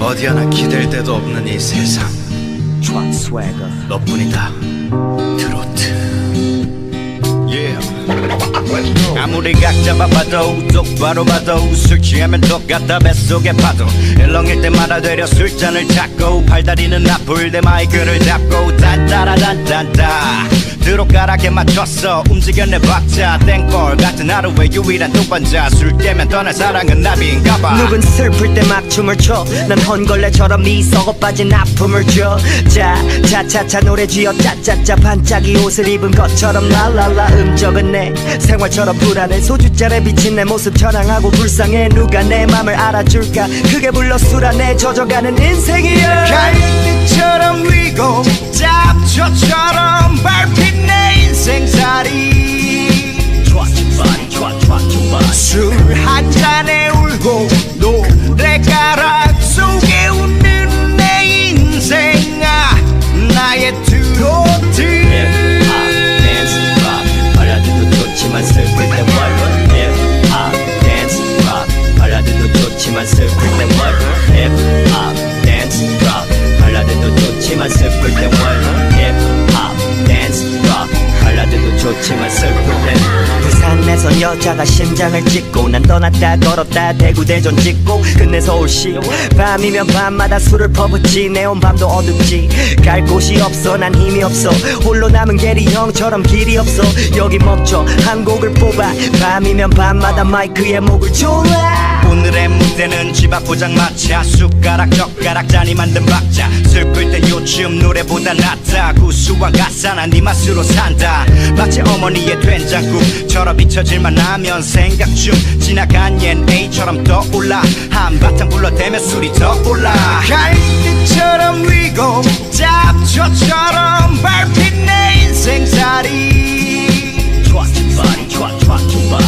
어디 하나 기댈 데도 없는 이 세상. 너뿐이다. 트로트. Yeah. 아무리 각 잡아봐도 똑바로 봐도 술 취하면 똑같다 뱃속에 파도. 일렁일 때마다 되려 술잔을 잡고 팔다리는 아플 때 마이크를 잡고 딴따라단딴따 드롭가락에 맞췄어 움직여 내 박자 땡벌 같은 하루의 유일한 동반자. 술 깨면 떠날 사랑은 나비인가봐. 누군 슬플 때 막 춤을 춰난 헌걸레처럼 이 썩어 빠진 아픔을 줘자 차차차 노래 지어. 짜짜짜 반짝이 옷을 입은 것처럼 랄랄라 음적은 내 생활처럼 불안해. 소주잔에 비친 내 모습 저랑하고 불쌍해. 누가 내 맘을 알아줄까? 크게 불러 술 안에 젖어가는 인생이야. 갈대처럼 위고 좋지만 때 부산에선 여자가 심장을 찍고 난 떠났다 걸었다 대구 대전 찍고 끝내 서울시 밤이면 밤마다 술을 퍼붓지 내온 밤도 어둡지 갈 곳이 없어 난 힘이 없어 홀로 남은 게리 형처럼 길이 없어 여기 멈춰 한 곡을 뽑아 밤이면 밤마다 마이크에 목을 졸라 오늘의 무대는 집 앞 포장마차 숟가락 젓가락 잔이 만든 박자 요즘 노래보다 낫다 구수한 가사나 네 맛으로 산다. 마치 어머니의 된장국처럼 잊혀질만 하면 생각 중 지나간 옛 A처럼 떠올라. 한바탕 불러대면 술이 더 올라. 갈대처럼 위고 잡초처럼 밟힌 내 인생살이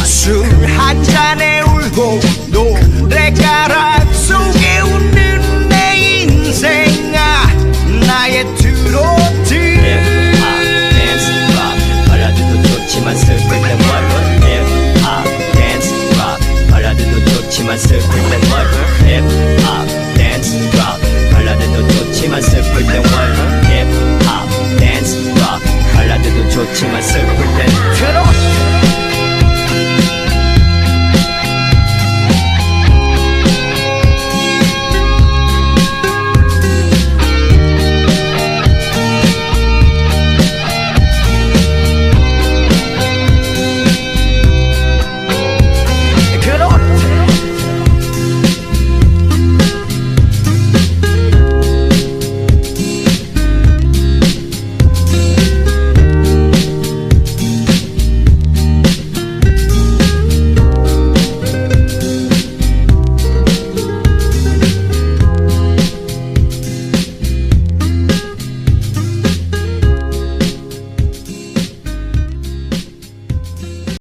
술 한 잔에 울고 노래가락 좋지만 슬플 때 월급 힙합 댄스 락 발라드도 좋지만 슬플 때 월급 힙합 댄스 락 발라드도 좋지만 슬플 때